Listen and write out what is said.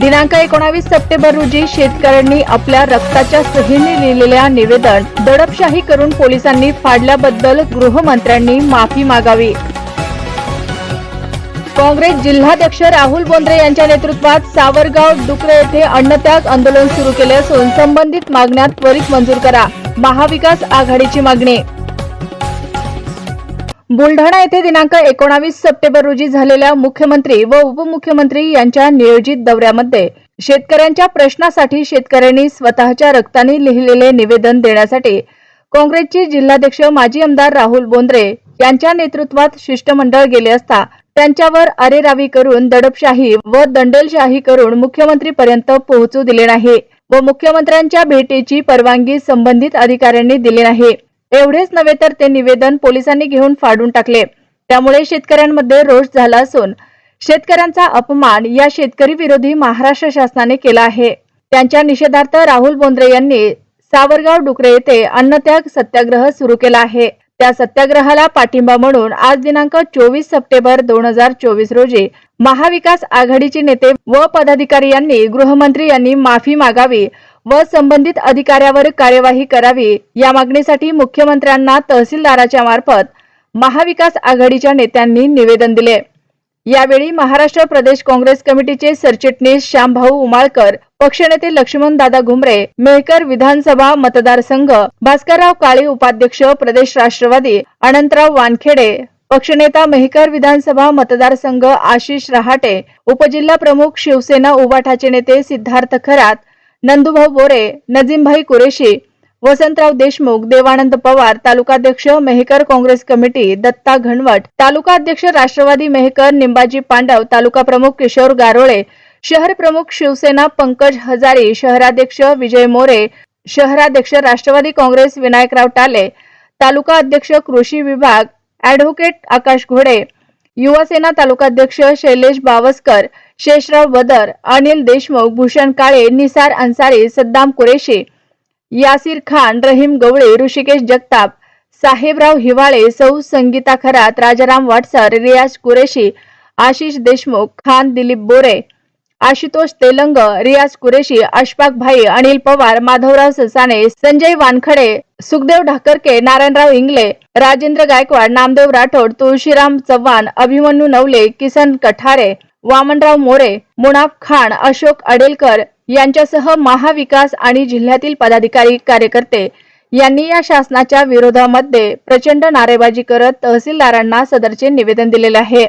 दिनांक एकोणावीस सप्टेंबर रोजी शेतकऱ्यांनी आपल्या रक्ताच्या सहीने लिहिलेल्या निवेदन दडपशाही करून पोलिसांनी फाडल्याबद्दल गृहमंत्र्यांनी माफी मागावी. काँग्रेस जिल्हाध्यक्ष राहुल बोंद्रे यांच्या नेतृत्वात सावरगाव डुकरे येथे अन्नत्याग आंदोलन सुरू केले असून संबंधित मागण्या त्वरित मंजूर करा. महाविकास आघाडीची मागणी बुलढाणा येथे दिनांक एकोणावीस सप्टेंबर रोजी झालेल्या मुख्यमंत्री व उपमुख्यमंत्री यांच्या नियोजित दौऱ्यामध्ये शेतकऱ्यांच्या प्रश्नासाठी शेतकऱ्यांनी स्वतःच्या रक्ताने लिहिलेले निवेदन देण्यासाठी काँग्रेसचे जिल्हाध्यक्ष माजी आमदार राहुल बोंद्रे यांच्या नेतृत्वात शिष्टमंडळ गेले असता त्यांच्यावर अरेरावी करून दडपशाही व दंडेलशाही करून मुख्यमंत्रीपर्यंत पोहोचू दिले नाही व मुख्यमंत्र्यांच्या भेटीची परवानगी संबंधित अधिकाऱ्यांनी दिली नाही. एवढेच नव्हे तर ते निवेदन पोलिसांनी घेऊन फाडून टाकले. त्यामुळे शेतकऱ्यांमध्ये रोष झाला असून शेतकऱ्यांचा अपमान या शेतकरी विरोधी महाराष्ट्र शासनाने केला आहे. त्यांच्या निषेधार्थ राहुल बोंद्रे यांनी सावरगाव डुकरे येथे अन्नत्याग सत्याग्रह सुरू केला आहे. त्या सत्याग्रहाला पाठिंबा म्हणून आज दिनांक चोवीस सप्टेंबर दोन हजार चोवीस रोजी महाविकास आघाडीचे नेते व पदाधिकारी यांनी गृहमंत्री यांनी माफी मागावी व संबंधित अधिकाऱ्यावर कार्यवाही करावी या मागणीसाठी मुख्यमंत्र्यांना तहसीलदाराच्या मार्फत महाविकास आघाडीच्या नेत्यांनी निवेदन दिले. यावेळी महाराष्ट्र प्रदेश काँग्रेस कमिटीचे सरचिटणीस श्यामभाऊ उमाळकर पक्षनेते लक्ष्मण दादा घुमरे मेहकर विधानसभा मतदारसंघ भास्करराव काळे उपाध्यक्ष प्रदेश राष्ट्रवादी अनंतराव वानखेडे पक्षनेता मेहकर विधानसभा मतदारसंघ आशिष रहाटे उपजिल्हा प्रमुख शिवसेना उबाठाचे नेते सिद्धार्थ खरात नंदुभाऊ बोरे नजीमभाई कुरेशी वसंतराव देशमुख देवानंद पवार तालुकाध्यक्ष मेहकर काँग्रेस कमिटी दत्ता घनवट तालुका अध्यक्ष राष्ट्रवादी मेहकर निंबाजी पांडव तालुका प्रमुख किशोर गारोळे शहर प्रमुख शिवसेना पंकज हजारी शहराध्यक्ष विजय मोरे शहराध्यक्ष राष्ट्रवादी काँग्रेस विनायकराव टाले तालुका अध्यक्ष कृषी विभाग ऍडव्होकेट आकाश घोडे युवासेना तालुकाध्यक्ष शैलेश बावस्कर शेषराव बदर अनिल देशमुख भूषण काळे निसार अन्सारी सद्दाम कुरेशी यासिर खान रहीम गवळे ऋषिकेश जगताप साहेबराव हिवाळे सौ संगीता खरात राजाराम वाटसर रियाज कुरेशी आशिष देशमुख खान दिलीप बोरे आशुतोष तेलंग रियाज कुरेशी अशफाक भाई अनिल पवार माधवराव ससाने संजय वानखडे सुखदेव ढाकरके नारायणराव इंगले राजेंद्र गायकवाड नामदेव राठोड तुळशीराम चव्हाण अभिमन्यू नवले किसन कठारे वामनराव मोरे मुनाफ खान अशोक अडेलकर यांच्यासह महाविकास आणि जिल्ह्यातील पदाधिकारी कार्यकर्ते यांनी या शासनाच्या विरोधामध्ये प्रचंड नारेबाजी करत तहसीलदारांना सदरचे निवेदन दिलेले आहे.